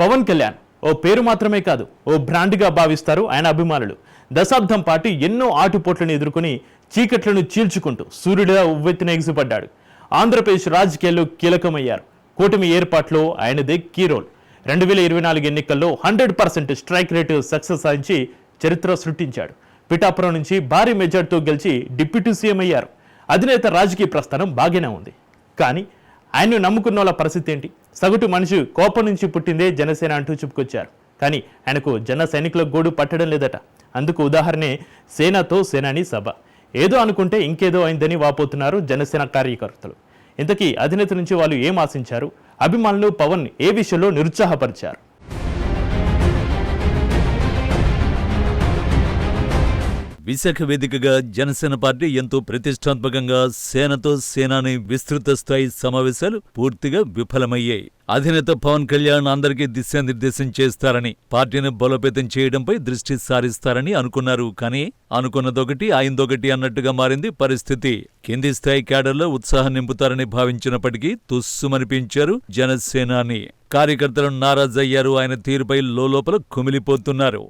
పవన్ కళ్యాణ్. ఓ పేరు మాత్రమే కాదు ఓ బ్రాండ్గా భావిస్తారు ఆయన అభిమానులు. దశాబ్దం పాటు ఎన్నో ఆటుపోట్లను ఎదుర్కొని చీకట్లను చీల్చుకుంటూ సూర్యుడిగా ఉవ్వెత్తిన ఎగిసిపడ్డాడు. ఆంధ్రప్రదేశ్ రాజకీయాల్లో కీలకమయ్యారు. కూటమి ఏర్పాట్లో ఆయనదే కీ రోల్. రెండు వేల ఇరవై నాలుగు ఎన్నికల్లో hundred percent strike rate success సాధించి చరిత్ర సృష్టించాడు. పిఠాపురం నుంచి భారీ మెజార్టీతో గెలిచి డిప్యూటీ సీఎం అయ్యారు. అధినేత రాజకీయ ప్రస్థానం బాగానే ఉంది. కానీ ఆయన్ను నమ్ముకున్న వాళ్ళ పరిస్థితి ఏంటి? సగటు మనిషి కోపం నుంచి పుట్టిందే జనసేన అంటూ చెప్పుకొచ్చారు. కానీ ఆయనకు జన సైనికుల గోడు పట్టడం లేదట. అందుకు ఉదాహరణే సేనతో సేనాని సభ. ఏదో అనుకుంటే ఇంకేదో అయిందని వాపోతున్నారు జనసేన కార్యకర్తలు. ఇంతకీ అధినేత నుంచి వాళ్ళు ఏం ఆశించారు? అభిమానులు పవన్ ఏ విషయంలో నిరుత్సాహపరిచారు? విశాఖ వేదికగా జనసేన పార్టీ ఎంతో ప్రతిష్టాత్మకంగా సేనతో సేనాని విస్తృత స్థాయి సమావేశాలు పూర్తిగా విఫలమయ్యాయి. అధినేత పవన్ కళ్యాణ్ అందరికీ దిశానిర్దేశం చేస్తారని పార్టీని బలోపేతం చేయడంపై దృష్టి సారిస్తారని అనుకున్నారు. కానీ అనుకున్నదొకటి ఆయనదొకటి అన్నట్టుగా మారింది పరిస్థితి. కింది స్థాయి క్యాడర్లో ఉత్సాహం నింపుతారని భావించినప్పటికీ తుస్సుమనిపించారు జనసేనాని. కార్యకర్తలు నారాజయ్యారు ఆయన తీరుపై లోపల కుమిలిపోతున్నారు.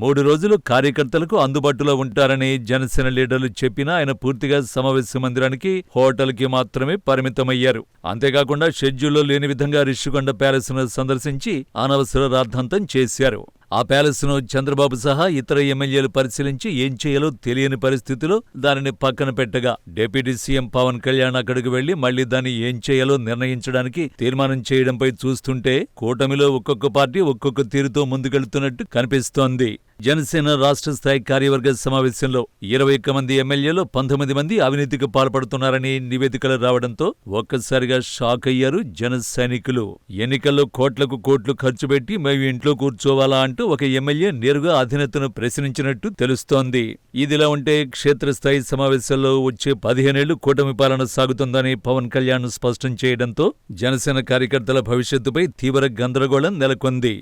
మూడు రోజులు కార్యకర్తలకు అందుబాటులో ఉంటారని జనసేన లీడర్లు చెప్పినా ఆయన పూర్తిగా సమావేశ మందిరానికి హోటల్కి మాత్రమే పరిమితమయ్యారు. అంతేకాకుండా షెడ్యూల్లో లేని విధంగా రిషికొండ ప్యాలెస్ను సందర్శించి అనవసర రాద్ధాంతం చేశారు. ఆ ప్యాలెస్ను చంద్రబాబు సహా ఇతర ఎమ్మెల్యేలు పరిశీలించి ఏం చేయాలో తెలియని పరిస్థితిలో దానిని పక్కన పెట్టగా డిప్యూటీ సీఎం పవన్ కళ్యాణ్ అక్కడికి వెళ్ళి మళ్ళీ దాన్ని ఏం చేయాలో నిర్ణయించడానికి తీర్మానం చేయడంపై చూస్తుంటే కూటమిలో ఒక్కొక్క పార్టీ ఒక్కొక్క తీరుతో ముందుకెళ్తున్నట్టు కనిపిస్తోంది. జనసేన రాష్ట్ర స్థాయి కార్యవర్గ సమావేశంలో ఇరవై ఒక్క మంది ఎమ్మెల్యేలు పంతొమ్మిది మంది అవినీతికి పాల్పడుతున్నారని నివేదికలు రావడంతో ఒక్కసారిగా షాక్ అయ్యారు జన సైనికులు. ఎన్నికల్లో కోట్లకు కోట్లు ఖర్చు పెట్టి మేము ఇంట్లో కూర్చోవాలా అంటూ ఒక ఎమ్మెల్యే నేరుగా అధినేతను ప్రశ్నించినట్టు తెలుస్తోంది. ఇదిలా ఉంటే క్షేత్రస్థాయి సమావేశాల్లో వచ్చే పదిహేనేళ్ళు కూటమి పాలన సాగుతుందని పవన్ కళ్యాణ్ స్పష్టం చేయడంతో జనసేన కార్యకర్తల భవిష్యత్తుపై తీవ్ర గందరగోళం నెలకొంది.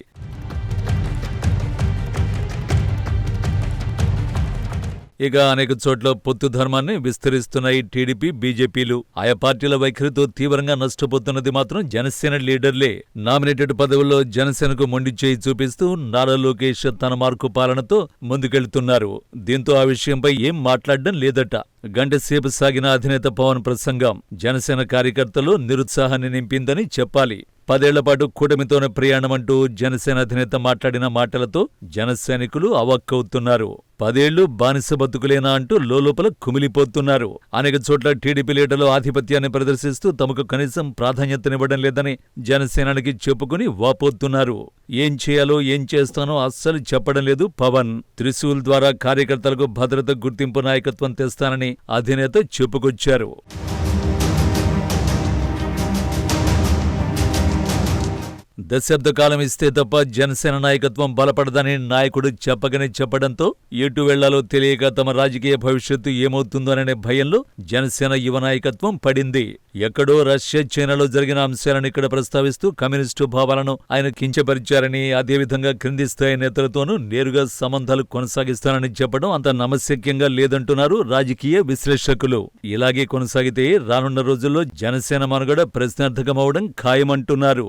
ఇక అనేక చోట్ల పొత్తు ధర్మాన్ని విస్తరిస్తున్నాయి టీడీపీ బీజేపీలు ఆయా పార్టీల వైఖరితో తీవ్రంగా నష్టపోతున్నది మాత్రం జనసేన లీడర్లే. నామినేటెడ్ పదవుల్లో జనసేనకు మొండి చేయి చూపిస్తూ నారా లోకేష్ తన మార్కు పాలనతో ముందుకెళ్తున్నారు. దీంతో ఆ విషయంపై ఏం మాట్లాడడం లేదట. గంటసేపు సాగిన అధినేత పవన్ ప్రసంగం జనసేన కార్యకర్తలు నిరుత్సాహాన్ని నింపిందని చెప్పాలి. పదేళ్ళపాటు కూటమితోనే ప్రయాణమంటూ జనసేన అధినేత మాట్లాడిన మాటలతో జనసైనికులు అవక్కవుతున్నారు. పదేళ్ళు బానిస బతుకులేనా అంటూ లోపల కుమిలిపోతున్నారు. అనేక చోట్ల టీడీపీ లీడర్లు ఆధిపత్యాన్ని ప్రదర్శిస్తూ తమకు కనీసం ప్రాధాన్యతనివ్వడం లేదని జనసేనానికి చెప్పుకుని వాపోతున్నారు. ఏం చేయాలో ఏం చేస్తానో అస్సలు చెప్పడం లేదు పవన్. త్రిశూల్ ద్వారా కార్యకర్తలకు భద్రత గుర్తింపు నాయకత్వం తెస్తానని అధినేత చెప్పుకొచ్చారు. దశాబ్ద కాలం ఇస్తే తప్ప జనసేన నాయకత్వం బలపడదని నాయకుడు చెప్పకనే చెప్పడంతో ఎటు వెళ్ళాలో తెలియక తమ రాజకీయ భవిష్యత్తు ఏమవుతుందోననే భయంలో జనసేన యువ నాయకత్వం పడింది. ఎక్కడో రష్యా చైనాలో జరిగిన అంశాలను ఇక్కడ ప్రస్తావిస్తూ కమ్యూనిస్టు భావాలను ఆయన కించపరిచారని అదేవిధంగా క్రింది స్థాయి నేతలతోనూ నేరుగా సంబంధాలు కొనసాగిస్తానని చెప్పడం అంత నమశక్యంగా లేదంటున్నారు రాజకీయ విశ్లేషకులు. ఇలాగే కొనసాగితే రానున్న రోజుల్లో జనసేన మనుగడ ప్రశ్నార్థకమవడం ఖాయమంటున్నారు.